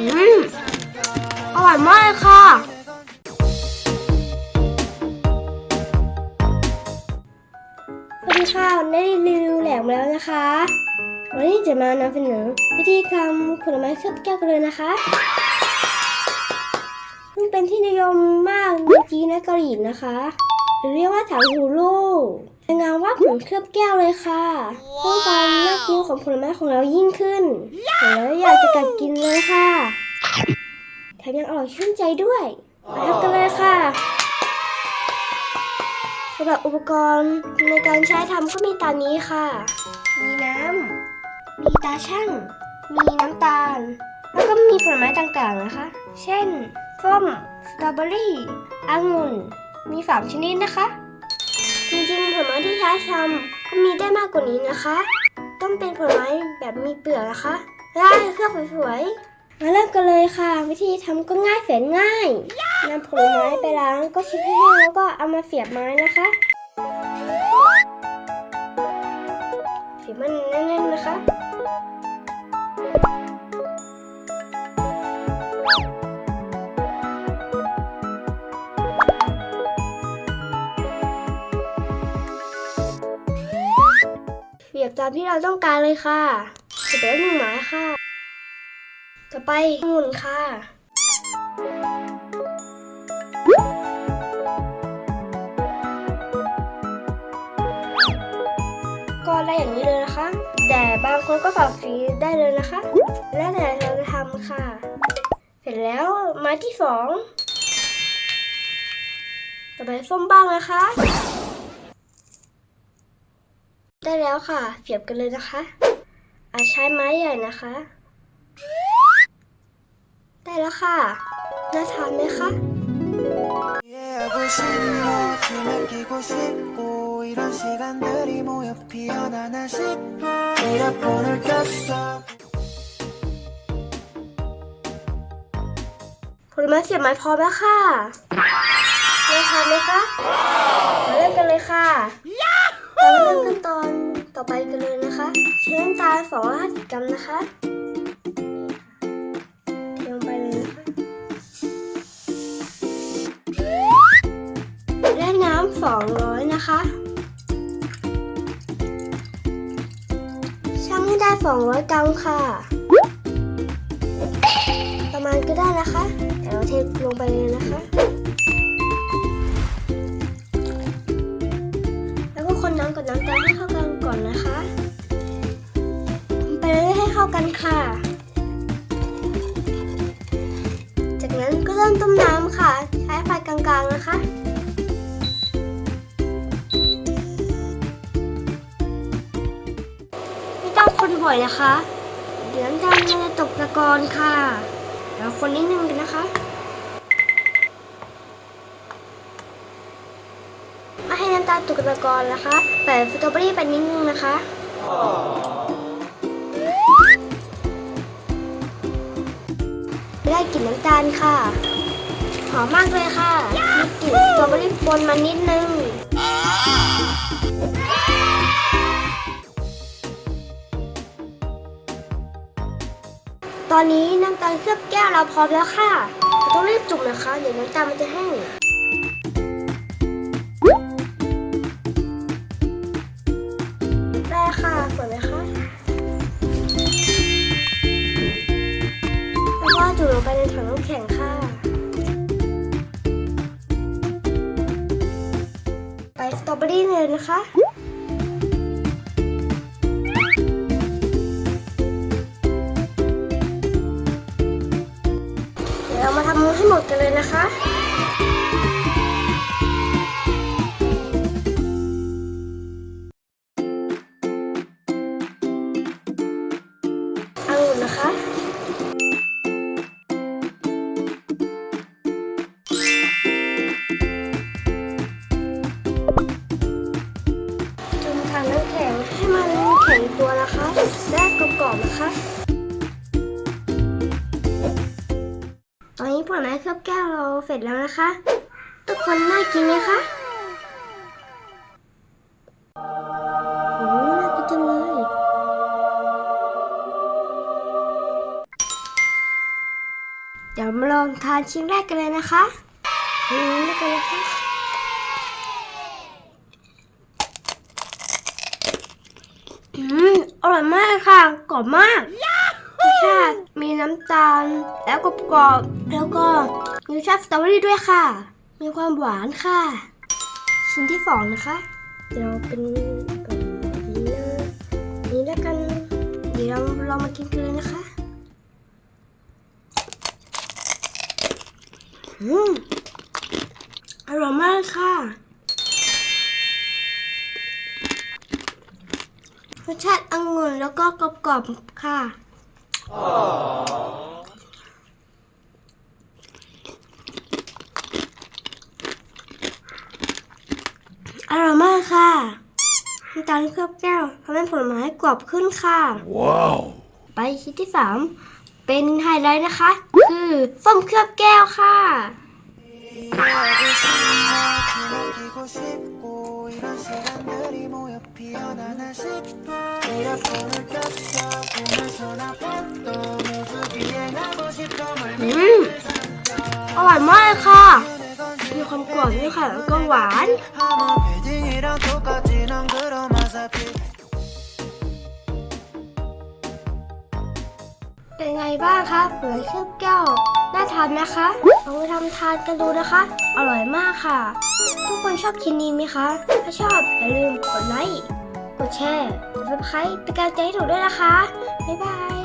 อืมอร่อยมากค่ะ สวัสดีค่ะวันนี้ได้รีวิวแหลมมาแล้วนะคะ วันนี้จะมานำเสนอวิธีทำผลไม้เคลือบแก้วกันเลยนะคะซึ่งเป็นที่นิยมมากในจีนและเกาหลีนะคะ หรือเรียกว่าถังหูลูกเป็นงานวาดผลเคลือบแก้วเลยค่ะเพิ่มความน่ากินของผลไม้ของเรายิ่งขึ้นเห็นแล้วอยากจะกัดกินเลยค่ะแถมยังอร่อยชื่นใจด้วยมาทำกันเลยค่ะสำหรับอุปกรณ์ในการใช้ทำก็มีตามนี้ค่ะ มีน้ำ มีตาช่าง มีน้ำตาล แล้วก็มีผลไม้ต่างๆนะคะ เช่นส้ม สตรอเบอรี่องุ่น มีสามชนิดนะคะ จริงๆ ผลไม้ที่ใช้ทำก็มีได้มากกว่านี้นะคะ ต้องเป็นผลไม้แบบมีเปลือกนะคะ ได้เครื่องสวยๆ มาเริ่มกันเลยค่ะ วิธีทำก็ง่ายแสนง่ายนำผลไม้ไปล้างก็ชิบให้แห้งแล้วก็เอามาเสียบไม้นะคะเสียบมันแน่นๆนะคะ บตามที่เราต้องการเลยค่ะเสร็จแล้วหนึ่งไม้ค่ะ ต่อไปหมุนค่ะก็ได้อย่างนี้เลยนะคะ แต่บางคนก็ปรับสีได้เลยนะคะ แล้วแต่เราจะทำค่ะ เสร็จแล้วไม้ที่สองต่อไปส้มบ้างนะคะ ได้แล้วค่ะ เสียบกันเลยนะคะ อาจใช้ไม้ใหญ่นะคะ ได้แล้วค่ะ น่าทานไหมคะ 이해하고 싶고 뒤느끼고 싶고 이런 시간들이 모여 피어나나 싶어 이어폰을 꼈어 ผลไม้เสียบไม้พร้อมแล้วค่ะน่าทานไหมคะ มาเริ่มกันเลยค่ะเรามาเริ่มขั้นตอน ต่อไปกันเลยนะคะ ใช้น้ำตาล250กรัมนะคะเทลงไปเลยนะคะและน้ำ200 นะคะชั่งให้ได้ 200 กรัมค่ะ ประมาณก็ได้นะคะเดี๋ยวเราเทลงไปเลยนะคะ ริ่มต้มน้ำค่ะ ใช้ไฟกลางๆนะคะไม่ต้องคนบ่อยนะคะ เดี๋ยวน้ำตาลมันจะตกตะกอนค่ะเดี๋ยวคนนิดนึงกันนะคะไม่ให้น้ำตาลตกตะกอนนะคะแต่สตรอเบอรี่ไปนิดนึงนะคะได้กลิ่นน้ำตาลค่ะ หอมมากเลยค่ะ มีกลิ่นสตรอเบอรี่ปนมานิดนึง ตอนนี้น้ำตาลเคลือบแก้วเราพร้อมแล้วค่ะต้องรีบจุ่มนะคะ เดี๋ยวน้ำตาลมันจะแห้ง เบอรี่เลยนะคะเดี๋ยวเรามาทำให้หมดกันเลยนะคะ เสร็จแล้วนะคะ ทุกคนน่ากินไหมคะโอ้น่ากินจังเลย เดี๋ยวมาลองทานชิ้นแรกกันเลยนะคะนี่กันเลยค่ะอืม อร่อยมากค่ะกรอบมาก ชาติ มีน้ำตาล แล้วกรอบๆแล้วก็มีรสชาติสตรอเบอรี่ด้วยค่ะ มีความหวานค่ะ ชิ้นที่สองนะคะเดี๋ยวเป็นแบบนี้นะนี่แล้วกัน เดี๋ยวเรามากินกันเลยนะคะอืมอร่อยมากค่ะรสชาติองุ่นแล้วก็กรอบๆค่ะ อร่อยมากค่ะน้ำตาลเคลือบแก้วทำให้ผลไม้กรอบขึ้นค่ะ Wow. ไปชิ้นที่สามเป็นไฮไลท์นะคะ คือส้มเคลือบแก้วค่ะ 하고 싶어 뒤넘기고 싶고 이런 시간들이 모여 피어나나 싶어 이어폰을 꼈어 보면서 나 봤던 우주 비행하고 싶어 อืม อร่อยมากเลยค่ะ มีความกรอบด้วยค่ะ แล้วก็หวาน 하나 패딩이랑 똑같이 เป็นไงบ้างคะเผือเคลือบแก้วน่าทานนะคะลองไปทำทานกันดูนะคะ อร่อยมากค่ะ ทุกคนชอบคลิปนี้ไหมคะ ถ้าชอบอย่าลืมกดไลค์ กดแชร์กดซับสไครต์เป็นกำลังใจให้หนูด้วยนะคะ บ๊ายบาย